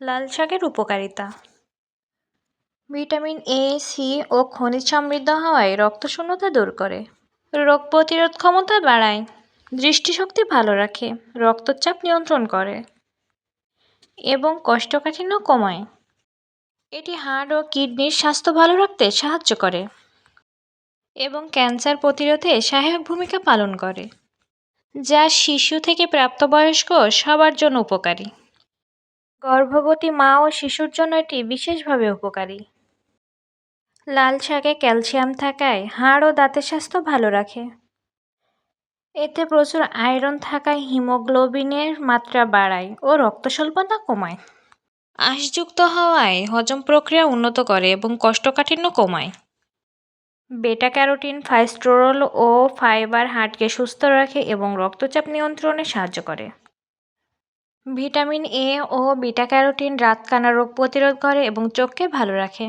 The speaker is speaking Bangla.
লাল শাকের উপকারিতা? ভিটামিন এ, সি ও খনিজ সমৃদ্ধ হওয়ায় রক্তশূন্যতা দূর করে। রোগ প্রতিরোধ ক্ষমতা বাড়ায়। দৃষ্টিশক্তি ভালো রাখে। রক্তচাপ নিয়ন্ত্রণ করে। এবং কষ্টকাঠিন্য কমায়। এটি হাড় ও কিডনির স্বাস্থ্য ভালো রাখতে সাহায্য করে। এবং ক্যান্সার প্রতিরোধে সহায়ক ভূমিকা পালন করে। যা শিশু থেকে প্রাপ্তবয়স্ক সবার জন্য উপকারী। গর্ভবতী মা ও শিশুর জন্য এটি বিশেষভাবে উপকারী। লাল শাকে ক্যালসিয়াম থাকায় হাড় ও দাঁতের স্বাস্থ্য ভালো রাখে। এতে প্রচুর আয়রন থাকায় হিমোগ্লোবিনের মাত্রা বাড়ায় ও রক্ত স্বল্পতা কমায়। আঁশযুক্ত হওয়ায় হজম প্রক্রিয়া উন্নত করে এবং কষ্টকাঠিন্য কমায়। বেটা ক্যারোটিন, ফাইস্টোরল ও ফাইবার হার্টকে সুস্থ রাখে এবং রক্তচাপ নিয়ন্ত্রণে সাহায্য করে। ভিটামিন এ ও বিটা ক্যারোটিন রাতকানা রোগ প্রতিরোধ করে এবং চোখকে ভালো রাখে।